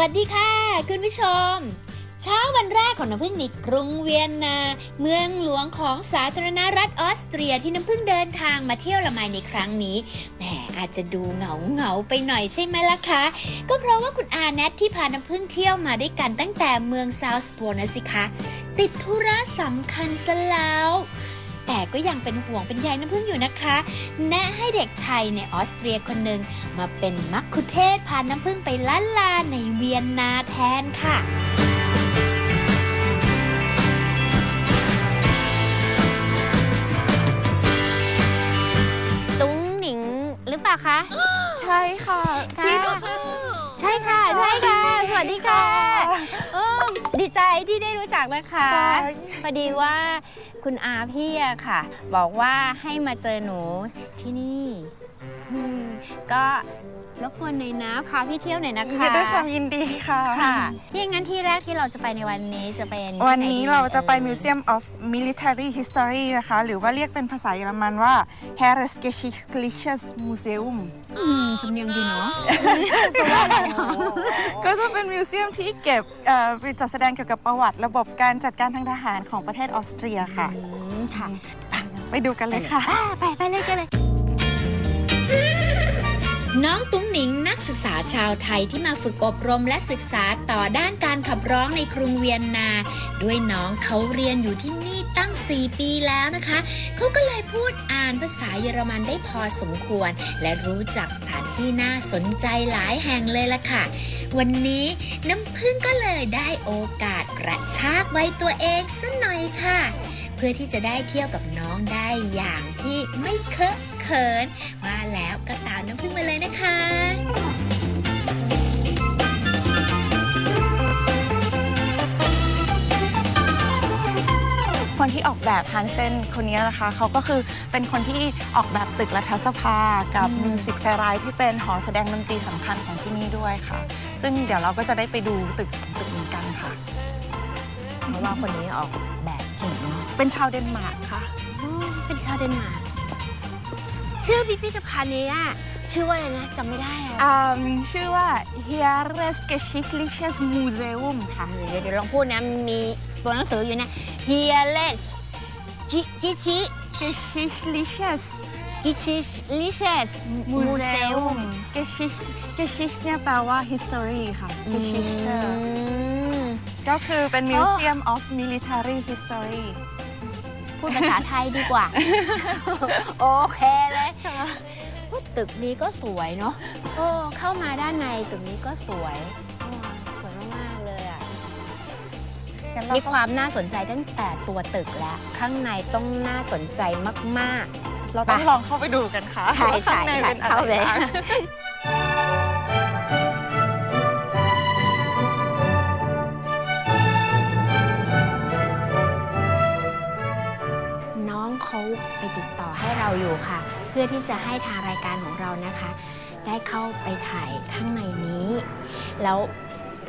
วัสดีค่ะ คุณผู้ชม เช้าวันแรกของน้ำพึ่งในกรุงเวียนนา เมืองหลวงของสาธารณรัฐออสเตรียที่น้ำพึ่งเดินทางมาเที่ยวละไมในครั้งนี้แหมอาจจะดูเหงาเหงาไปหน่อยใช่ไหมล่ะคะ ก็เพราะว่าคุณอาแนทที่พาน้ำพึ่งเที่ยวมาด้วยกันตั้งแต่เมืองซาวส์โปนะสิคะ ติดธุระสำคัญซะแล้ว แต่ก็ยังเป็นห่วงเป็นใยน้ำพึ่งอยู่นะคะ แนะให้เด็กไทยในออสเตรียคนหนึ่งมาเป็นมักคุเทศก์พาน้ำพึ่งไปล้านลาในเวียนนาแทนค่ะตุ้งหนิงหรือเปล่าคะ ใช่ค่ะ ที่ได้รู้จักนะคะค่ะพอดีว่าคุณอาพี่อะค่ะ บอกว่าให้มาเจอหนูที่นี่อืมก็ รบกวนหน่อยนะพาพี่เที่ยวหน่อยนะคะ ด้วยความยินดีค่ะ ค่ะที่งั้นที่แรกที่เราจะไปในวันนี้จะเป็นที่วันหนี้ดีเราจะไปอ่ย Museum of Military History นะคะ หรือว่าเรียกเป็นภาษาเยอรมันว่า Heeresgeschichtliches Museum อืมสำเนียงดีเนาะ ก็จะเป็นมิวเซียมที่เก็บเอ่อไปจัดแสดงเกี่ยวกับประวัติระบบการจัดการทางทหารของประเทศออสเตรียค่ะ อืมค่ะ ไปดูกันเลยค่ะ อ่าไปไปเลยกันเลย น้องตุ้งหนิงนักศึกษาชาวไทยที่มาฝึกอบรมและศึกษาต่อด้านการขับร้องในกรุงเวียนนา ด้วยน้องเขาเรียนอยู่ที่นี่ตั้ง 4 ปีแล้วนะคะ เขาก็เลยพูดอ่านภาษาเยอรมันได้พอสมควร และรู้จักสถานที่น่าสนใจหลายแห่งเลยล่ะค่ะ วันนี้น้ำพึ่งก็เลยได้โอกาสกระชากไว้ตัวเองสักหน่อยค่ะ เพื่อที่จะได้เที่ยวกับน้องได้อย่างที่ไม่เคอะ เขิน ว่าแล้วก็ตามน้ำพึ่งมาเลยนะคะคนที่ออกแบบฮันเซนคนนี้นะคะเขาก็คือเป็นคนที่ออกแบบตึกรัฐสภา กับมิวสิกเฟรายที่เป็นหอแสดงดนตรีสำคัญของที่นี่ด้วยค่ะ ซึ่งเดี๋ยวเราก็จะได้ไปดูตึกสองตึกนี้กันค่ะ เพราะว่าคนนี้ออกแบบเก่งเนาะเป็นชาวเดนมาร์กค่ะอ๋อเป็นชาวเดนมาร์ก ชื่อพิพิธภัณฑ์เนี้ยชื่อว่าอะไรนะจำไม่ได้อะอืมชื่อว่า Heeresgeschichtliches Museum ค่ะ เดี๋ยวเดี๋ยวลองพูดนะ มีตัวหนังสืออยู่นะ Heerles กิกิชิ Geschichtliches กิชิลิเชส Museum Geschicht Geschicht เนี่ยแปลว่า history ค่ะ Geschichte ก็คือเป็น Museum of Military History พูดภาษาไทยดีกว่า โอเคเลยว่าตึกนี้ก็สวยเนาะโอ้เข้ามาด้านในตึกนี้ก็สวยโอ้สวยมากๆเลยอะงั้นเรามีก็ความน่าสนใจตั้งแต่ตัวตึกแล้ว ข้างในต้องน่าสนใจมากเราต้องลองเข้าไปดูกันค่ะใช่ใช่ว่าข้างในใช่เป็นอะไรเข้าเลย เขาไปติดต่อให้เราอยู่ค่ะ เพื่อที่จะให้ทางรายการของเรานะคะ ได้เข้าไปถ่ายข้างในนี้ แล้ว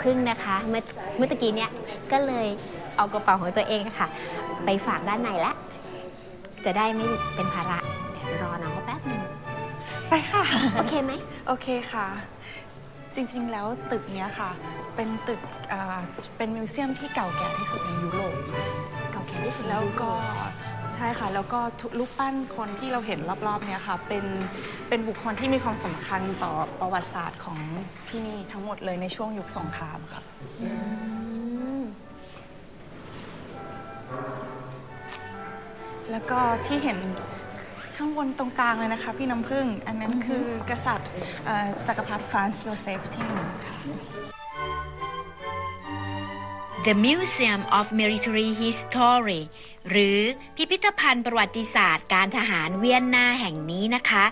พึ่งนะคะเมื่อเมื่อตะกี้เนี่ยก็เลยเอากระเป๋าของตัวเองอะค่ะ ไปฝากด้านในละจะได้ไม่เป็นภาระเดี๋ยวรอน้องเขาแป๊บหนึงไปค่ะ โอเคไหมโอเคค่ะ จริงๆ แล้วตึกเนี้ยค่ะ เป็นตึกอ่าเป็นมิวเซียมที่เก่าแก่ที่สุดในยุโรป เก่าแก่ที่สุดในแล้วยุโรก็ป ใช่ค่ะ แล้วก็ทุกรูปปั้นคนที่เราเห็นรอบๆเนี้ยค่ะเป็นเป็นบุคคลที่มีความสำคัญต่อประวัติศาสตร์ของที่นี่ทั้งหมดเลยในช่วงยุคสงครามค่ะอืมแล้วก็ที่เห็นข้างบนตรงกลางเลยนะคะ พี่น้ำพึ่ง อันนั้นคือกษัตริย์เอ่อจักรพรรดิฟรานซ์โยเซฟที่หนึ่งค่ะ The Museum of Military History หรือพิพิธภัณฑ์ประวัติศาสตร์การทหารเวียนนาแห่งนี้นะคะ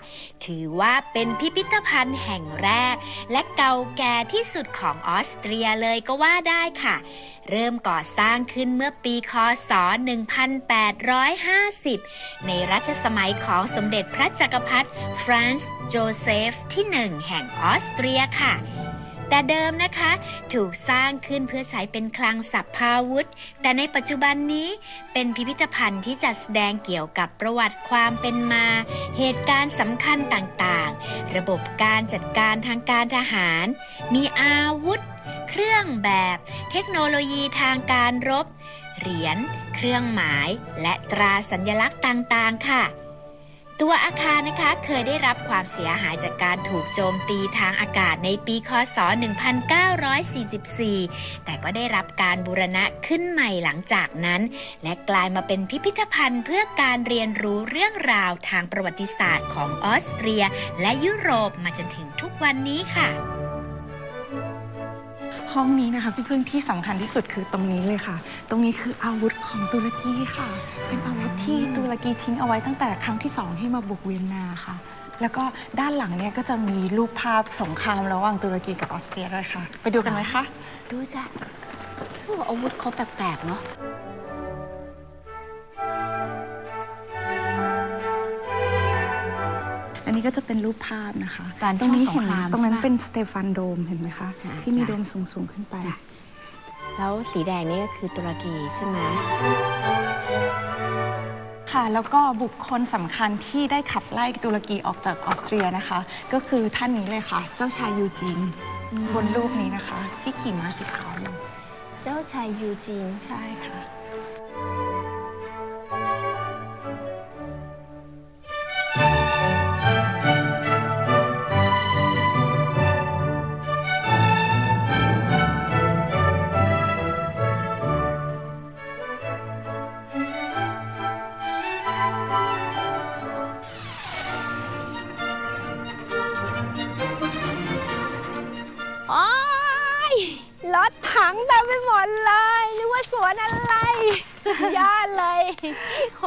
ถือว่าเป็นพิพิธภัณฑ์แห่งแรก และเก่าแก่ที่สุดของออสเตรียเลยก็ว่าได้ค่ะ เริ่มก่อสร้างขึ้นเมื่อปีคศ 1850 ในรัชสมัยของสมเด็จพระจักรพรรดิฟรานซ์โจเซฟที่หนึ่งแห่งออสเตรียค่ะ แต่เดิมนะคะ ถูกสร้างขึ้นเพื่อใช้เป็นคลังสัพพาวุธ แต่ในปัจจุบันนี้เป็นพิพิธภัณฑ์ที่จัดแสดงเกี่ยวกับประวัติความเป็นมา เหตุการณ์สำคัญต่างๆ ระบบการจัดการทางการทหาร มีอาวุธ เครื่องแบบ เทคโนโลยีทางการรบ เหรียญ เครื่องหมาย และตราสัญลักษณ์ต่างๆ ค่ะ ตัวอาคารนะคะเคยได้รับความเสียหายจากการถูกโจมตีทางอากาศในปีคศ 1944 แต่ก็ได้รับการบูรณะขึ้นใหม่หลังจากนั้น และกลายมาเป็นพิพิธภัณฑ์เพื่อการเรียนรู้เรื่องราวทางประวัติศาสตร์ของออสเตรีย และยุโรปมาจนถึงทุกวันนี้ค่ะ ห้องนี้นะคะพี่พึ่งที่สำคัญที่สุดคือตรงนี้เลยค่ะ ตรงนี้คืออาวุธของตุรกีค่ะ เป็นอาวุธที่ตุรกีทิ้งเอาไว้ตั้งแต่ครั้งที่สองที่มาบุกเวียนนาค่ะ แล้วก็ด้านหลังเนี่ยก็จะมีรูปภาพสงครามระหว่างตุรกีกับออสเตรียด้วยค่ะ ไปดูกันไหมคะ ดูจ้ะอ้อาวุธเขาแปลกๆเนาะ นนี้ก็จะเป็นรูปภาพนะคะ การตรงนี้เข้าสเห็งนครามตรงนั้นใช่ปะเป็นสเตฟานโดมเห็นไหมคะ ใช่ที่มีจ้ะโดมสูงๆขึ้นไป จ้ะแล้วสีแดงนี่ก็คือตุรกีใช่ไหม ค่ะ แล้วก็บุคคลสำคัญที่ได้ขับไล่ตุรกีออกจากออสเตรียนะคะ ก็คือท่านนี้เลยค่ะ เจ้าชายยูจีนบนรูปนี้นะคะ ที่ขี่ม้าสีขาวอยู่เจ้าชายยูจีน ใช่ค่ะ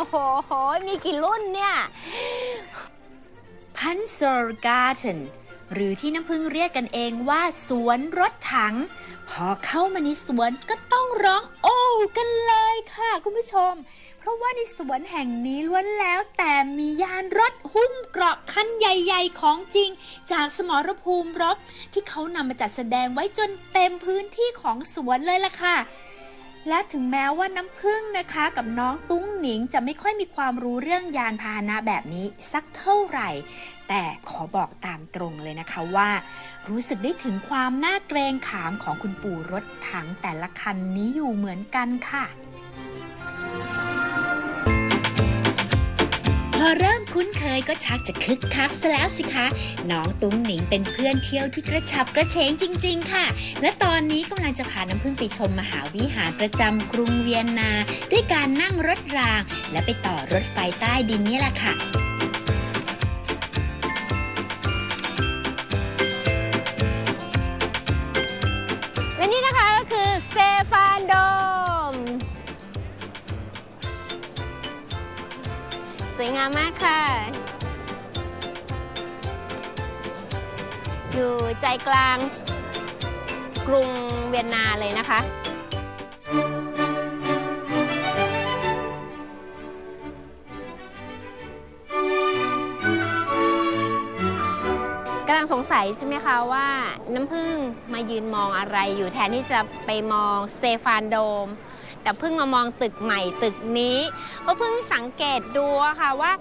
โห มีกี่รุ่นเนี่ย พัน s ร์การ์ e นหรือที่น้ำพึ่งเรียกกันเองว่าสวนรถถัง พอเข้ามาในสวนก็ต้องร้องโอ้กันเลยค่ะคุณผู้ชม เพราะว่าในสวนแห่งนี้ล้วนแล้วแต่มียานรถหุ้มเกราะคันใหญ่ๆของจริง จากสมรภูมิรบที่เขานำมาจัดแสดงไว้จนเต็มพื้นที่ของสวนเลยล่ะค่ะ และถึงแม้ว่าน้ำพึ่งนะคะ กับน้องตุ้งหนิงจะไม่ค่อยมีความรู้เรื่องยานพาหนะแบบนี้สักเท่าไหร่ แต่ขอบอกตามตรงเลยนะคะว่า รู้สึกได้ถึงความน่าเกรงขามของคุณปู่รถถังแต่ละคันนี้อยู่เหมือนกันค่ะ พอเริ่มคุ้นเคยก็ชักจะคึกคักซะแล้วสิคะ น้องตุ้งหนิงเป็นเพื่อนเที่ยวที่กระฉับกระเฉงจริง ๆ ค่ะ และตอนนี้กำลังจะพาน้ำพึ่งไปชมมหาวิหารประจำกรุงเวียนนา ด้วยการนั่งรถราง และไปต่อรถไฟใต้ดินนี่แหละค่ะ งามมากค่ะ อยู่ใจกลางกรุงเวียนนาเลยนะคะกำลังสงสัยใช่ไหมคะว่าน้ำพึ่งมายืนมองอะไรอยู่แทนที่จะไปมองสเตฟานโดม แต่เพิ่งมามองตึกใหม่ตึกนี้เพราะเพิ่งสังเกตดูค่ะว่า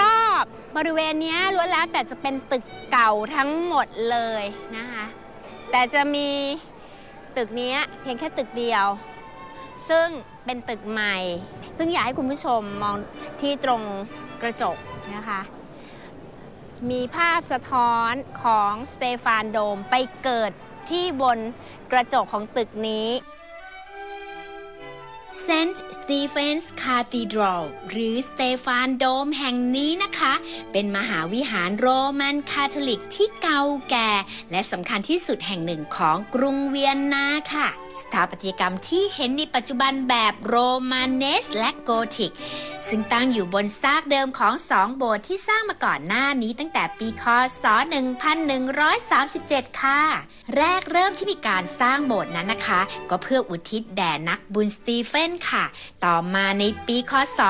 รอบๆบริเวณนี้ล้วนแล้วแต่จะเป็นตึกเก่าทั้งหมดเลยนะคะ แต่จะมีตึกนี้เพียงแค่ตึกเดียว ซึ่งเป็นตึกใหม่ซึ่งอยากให้คุณผู้ชมมองที่ตรงกระจกนะคะ มีภาพสะท้อนของสเตฟานโดมไปเกิดที่บนกระจกของตึกนี้ เซนต์สตีเฟนส์คาธีดรัลหรือสเตฟานโดมแห่งนี้นะคะ เป็นมหาวิหารโรมันคาทอลิกที่เก่าแก่ และสำคัญที่สุดแห่งหนึ่งของกรุงเวียนนาค่ะ สถาปัตยกรรมที่เห็นในปัจจุบันแบบโรมาเนสและโกธิก ซึ่งตั้งอยู่บนซากเดิมของสองโบสถ์ที่สร้างมาก่อนหน้านี้ตั้งแต่ปีคศ 1137 ค่ะ แรกเริ่มที่มีการสร้างโบสถ์นั้นนะคะ ก็เพื่ออุทิศแด่นักบุญสตีเฟนค่ะ ต่อมาในปีคศ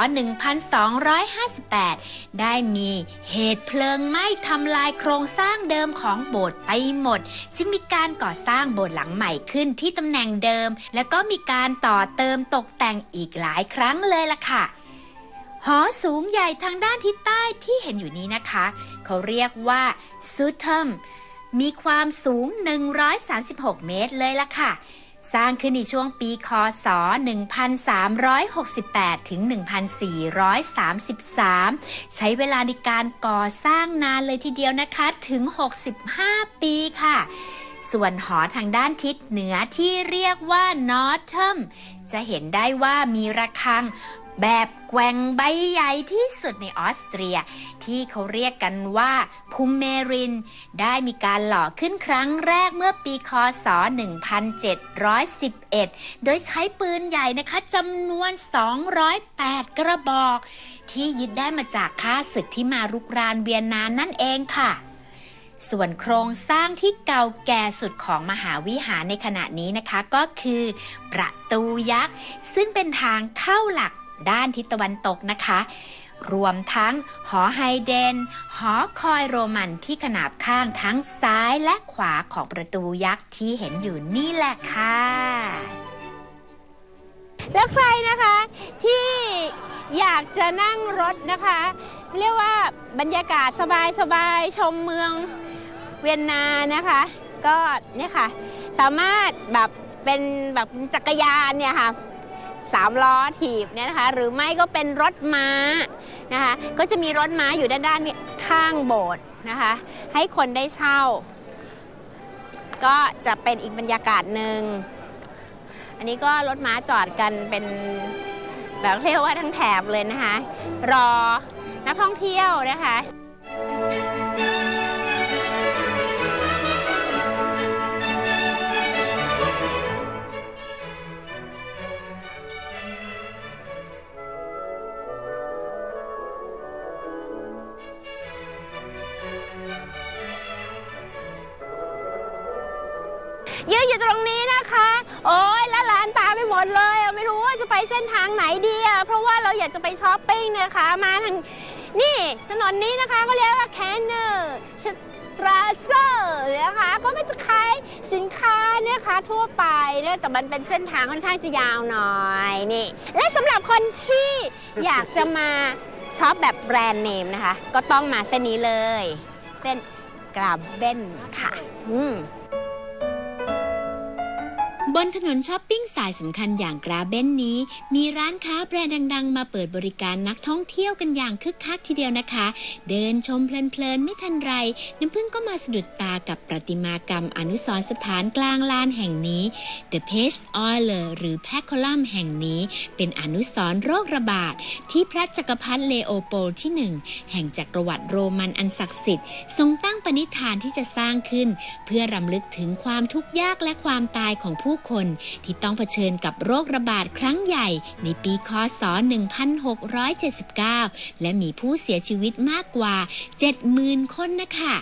1258 ได้มีเหตุเพลิงไหม้ทำลายโครงสร้างเดิมของโบสถ์ไปหมด จึงมีการก่อสร้างโบสถ์หลังใหม่ขึ้นที่ตำแหน่งเดิม แล้วก็มีการต่อเติมตกแต่งอีกหลายครั้งเลยล่ะค่ะ หอสูงใหญ่ทางด้านทิศใต้ที่เห็นอยู่นี้นะคะ เขาเรียกว่าซูทัมมีความสูง 136 เมตรเลยล่ะค่ะสร้างขึ้นในช่วงปีคศ 1368 ถึง 1433 ใช้เวลาในการก่อสร้างนานเลยทีเดียวนะคะ ถึง 65 ปีค่ะ ส่วนหอทางด้านทิศเหนือที่เรียกว่านอร์ทัมจะเห็นได้ว่ามีระฆังแบบแกว่งใบใหญ่ที่สุดในออสเตรีย ที่เขาเรียกกันว่าพุมเมริน ได้มีการหล่อขึ้นครั้งแรกเมื่อปีคศ 1711 โดยใช้ปืนใหญ่นะคะจำนวน 208 กระบอก ที่ยึดได้มาจากข้าศึกที่มารุกรานเวียนนานั่นเองค่ะ ส่วนโครงสร้างที่เก่าแก่สุดของมหาวิหารในขณะนี้นะคะก็คือ ประตูยักษ์ ซึ่งเป็นทางเข้าหลักด้านทิศตะวันตกนะคะ รวมทั้งหอไฮเดน หอคอยโรมันที่ขนาบข้างทั้งซ้ายและขวาของประตูยักษ์ที่เห็นอยู่นี่แหละค่ะ แล้วใครนะคะที่อยากจะนั่งรถนะคะ เรียกว่าบรรยากาศสบายๆชมเมือง เวียนนานะคะ ก็เนี่ยค่ะ สามารถแบบเป็นแบบจักรยานเนี่ยค่ะสามล้อถีบเนี่ยนะคะ หรือไม่ก็เป็นรถม้านะคะ ก็จะมีรถม้าอยู่ด้านด้านเนี่ยข้างโบสถ์นะคะ ให้คนได้เช่า ก็จะเป็นอีกบรรยากาศหนึ่งอันนี้ก็รถม้าจอดกันเป็นแบบเรียกว่าทั้งแถบเลยนะคะ รอนักท่องเที่ยวนะคะ ดเลยอะไม่รู้ว่าจะไปเส้นทางไหนดีอะเพราะว่าเราอยากจะไปช้อปปิ้งนะคะ มาทางนี่ถนนนี้นะคะก็เรียกว่าแคนเนอร์ชตราเซอร์นะคะก็มันจะขายสินค้าเนี่ยคะทั่วไปเนี่ยแต่มันเป็นเส้นทางค่อนข้างจะยาวหน่อยนี่และสำหรับคนที่อยากจะมาช็อปแบบแบรนด์เนมนะคะ ก็ต้องมาเส้นนี้เลย เส้นกราบเบนค่ะ อืม บนถนนช้อปปิ้งสายสำคัญอย่างกราเบนนี้ มีร้านค้าแบรนด์ดัง ๆ มาเปิดบริการนักท่องเที่ยวกันอย่างคึกคักทีเดียวนะคะ เดินชมเพลินๆไม่ทันไร น้ำพึ่งก็มาสะดุดตากับประติมากรรมอนุสรสถานกลางลานแห่งนี้ The Pest Oiler หรือแพคโคลัมแห่งนี้ เป็นอนุสรโรคระบาด ที่พระจักรพรรดิเลโอโปลที่หนึ่งแห่งจักรวรรดิโรมันอันศักดิ์สิทธิ์ทรงตั้งปณิธานที่จะสร้างขึ้น เพื่อรำลึกถึงความทุกข์ยากและความตายของผู้คน ที่ต้องเผชิญกับโรคระบาดครั้งใหญ่ในปีคศ 1679 และมีผู้เสียชีวิตมากกว่า 70,000 คนนะคะ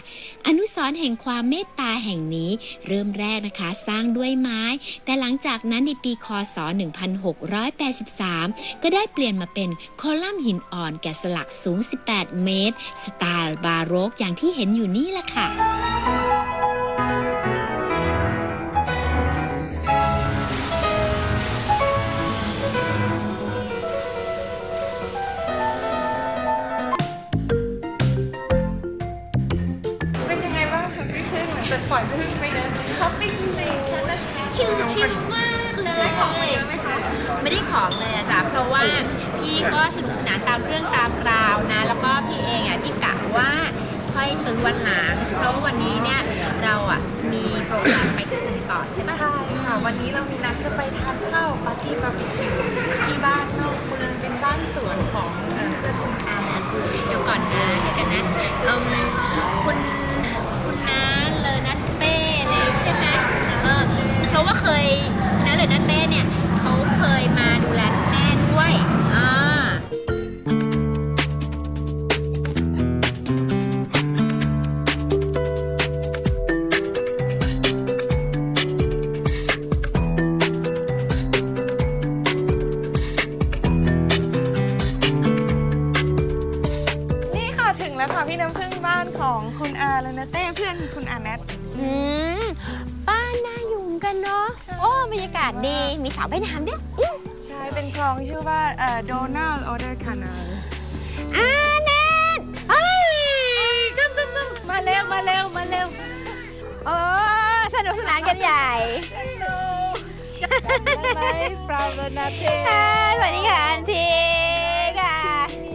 อนุสรแห่งความเมตตาแห่งนี้ เริ่มแรกนะคะสร้างด้วยไม้ แต่หลังจากนั้นในปีคศ 1683 ก็ได้เปลี่ยนมาเป็นคอลัมน์หินอ่อนแกะสลักสูง 18 เมตร สไตล์บาโรกอย่างที่เห็นอยู่นี่แหละค่ะ พี่พึ่งหลังจาปล่อยพี่พึ่งไปเดินช้อปปิ้งจริงๆแล้วก็ชิลๆมากเลย ไม่ได้ของเลยอะจ้ะเพราะว่าพี่ก็สนุกสนานตามเรื่องตามราวนะ แล้วก็พี่เองอะพี่กะว่าค่อยซื้อวันหลังเพราะวันนี้เนี่ยเราอะมีโปรแกรมไปที่อื่นต่อใช่ไหมใช่ค่ะวันนี้เรามีนัดจะไปทานข้าวปาร์ตี้บาร์บีคิวที่บ้านนอกเมืองเป็นบ้านสวนของเอ่อเพื่อนคุณอาเดี๋ยวก่อนนะเดี๋ยวกันนะากาศดี มีสาวว่ายน้ำด้วยใช่เป็นคลองชื่อว่าเอ่อโดนัลด์ออเดอร์คานาอ่าแนทเอ้ยกึ๊บกึ๊บกึ๊บมาเร็วมาเร็วมาเร็วโอ้สนุกสนานกันใหญ่ปราบนาเทค่ะสวัสดีค่ะอันทีค่ะ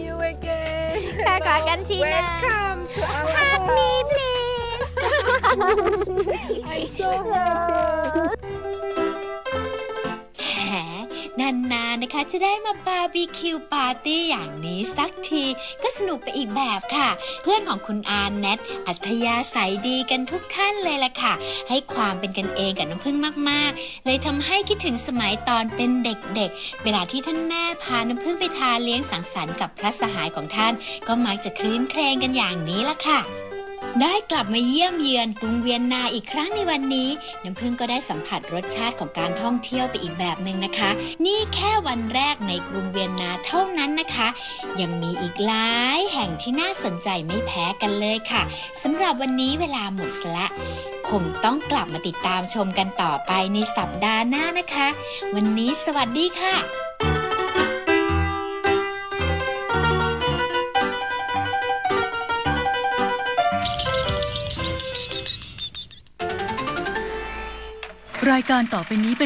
you again ค่ะขอกันทีนะ Welcome to our Hug me please I'm so happy นะคะ จะได้มาบาร์บีคิวปาร์ตี้อย่างนี้สักที ก็สนุกไปอีกแบบค่ะ เพื่อนของคุณอาแนทอัธยาศัยดีกันทุกท่านเลยล่ะค่ะ ให้ความเป็นกันเองกับน้ำพึ่งมากๆ เลยทำให้คิดถึงสมัยตอนเป็นเด็กๆ เวลาที่ท่านแม่พาน้ำพึ่งไปทานเลี้ยงสังสรรค์กับพระสหายของท่าน ก็มักจะคลื้นเครงกันอย่างนี้ล่ะค่ะ ได้กลับมาเยี่ยมเยือนกรุงเวียนนาอีกครั้งในวันนี้ น้ำพึ่งก็ได้สัมผัสรสชาติของการท่องเที่ยวไปอีกแบบหนึ่งนะคะ นี่แค่วันแรกในกรุงเวียนนาเท่านั้นนะคะ ยังมีอีกหลายแห่งที่น่าสนใจไม่แพ้กันเลยค่ะสำหรับวันนี้เวลาหมดละ คงต้องกลับมาติดตามชมกันต่อไปในสัปดาห์หน้านะคะ วันนี้สวัสดีค่ะ รายการต่อไปนี้เป็น